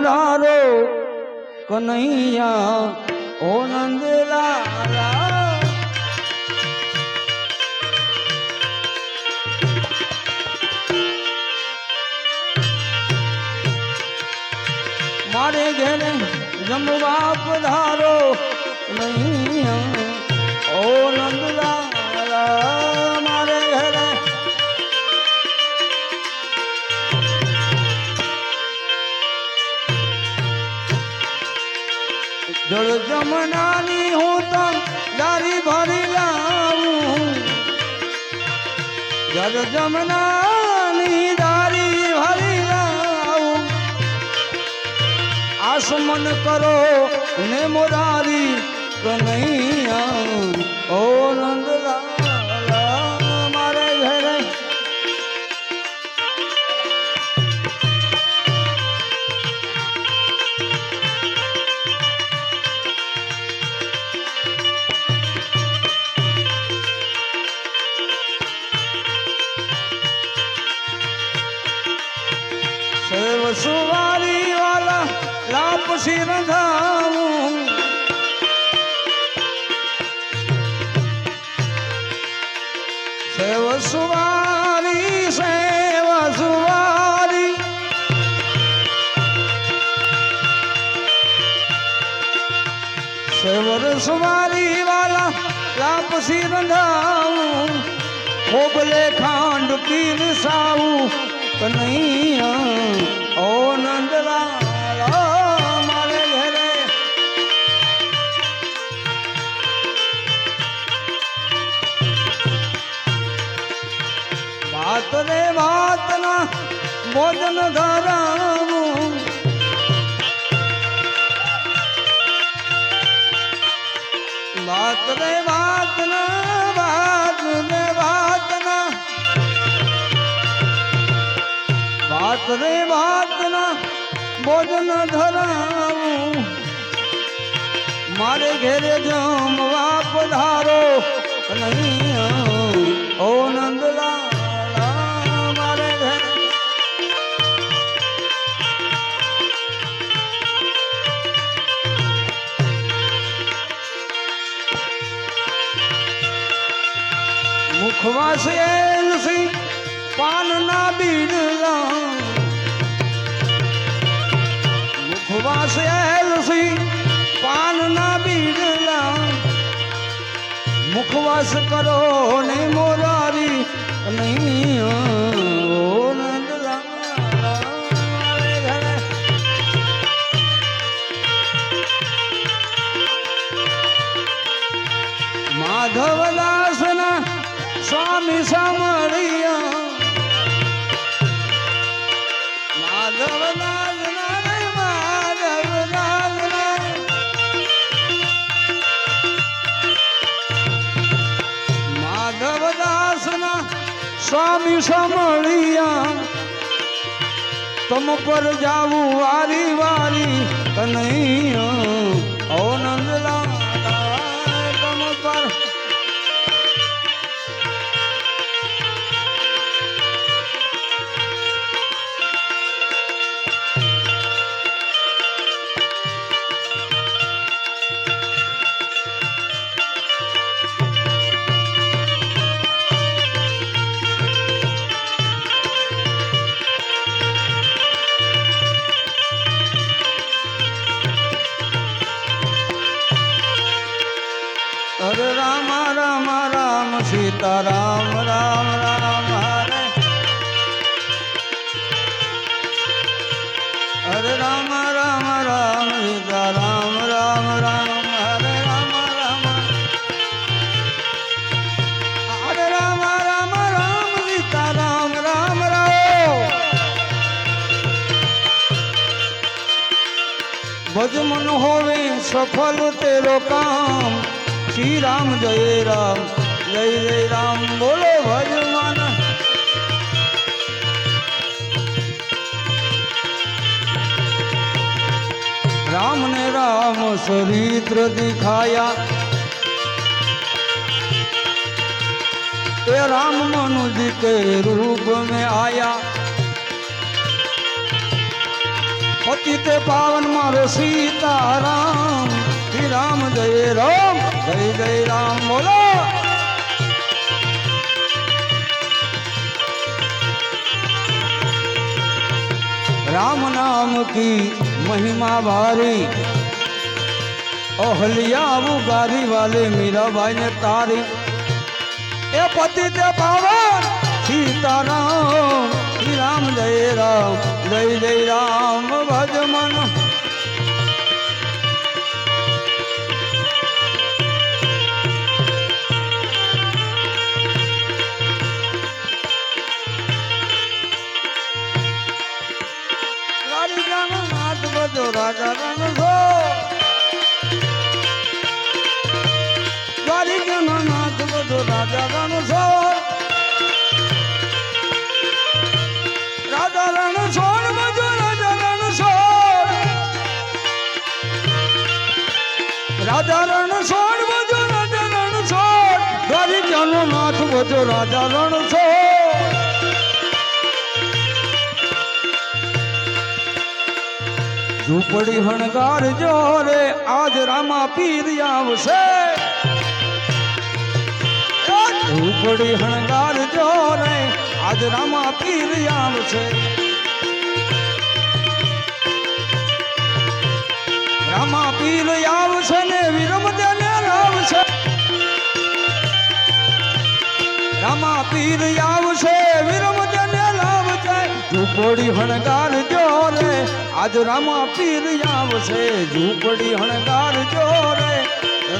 પધારો કનૈયા ઓ નંદલાલા મારે ઘેરે જમવા પધારો નહીં ઓ નંદલાલા જળ જમનાની હું તમ દારી ભરી લાવું. જળ જમનાની દારી ભરી લાવું. આસમન કરો ને મોરારી કનૈયા. ઓ નંદલાલા. સિર ધાવું સેવ સુવારી સેવ સુવારી સેવર સુવારી વાલા લાપ સિર ધાવું ખોબલે ખાંડ પીર સાવું કનૈયા ઓ રે ભાતના ભોજન ધરાવું. મારે ઘેરે જમવા પધારો નહીં ઓ નંદલાલા મુખવાસ કરો ને મોરારી. નહીં માધવદાસના સ્વામી સામળિયા સ્વામી સમળિયા તમ પર જાવું વારી વારી કનૈયા. રામ રામ રામ, હરે. હરે રામ રામ રામ, સીતા રામ રામ રામ, હરે રામ રામ. હરે રામ રામ રામ, સીતા રામ રામ રામ. ભજમન હોવે સફલ તેરો કામ. શ્રી રામ જય રામ. જય જય રામ બોલો ભગવાન રામ ને રામ ચરિત્ર દિખાયા. એ રામ મનુજ કે રૂપ મેં આયા. પતિતે પાવન મારો સીતારામ. રામ જય રામ, જય જય રામ બોલો. राम नाम की महिमा भारी ओहलिया वो गारी वाले मीरा भाई ने तारी ए पति ते पावन सीताराम श्री राम जय राम जय जय राम भज मन નાથ રાજા રણ છોડ ઝૂંપડી હણગાર જો રે, આજ રામા પીર આવશે. ઝૂંપડી હણગાર જો રે, આજ રામા પીર આવશે. રામા પીર આવશે ને, વિરમ રામા પીર આવશે, વિરમજને લાવશે, ઝૂંપડી હણગાર જો રે, આજ રામા પીર આવશે, ઝૂંપડી હણગાર જો રે,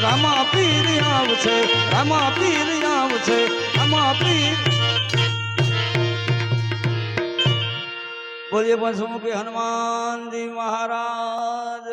રામા પીર આવશે, રામા પીર આવશે, રામા પીર. બોલીએ પશુમુખી હનુમાનજી મહારાજ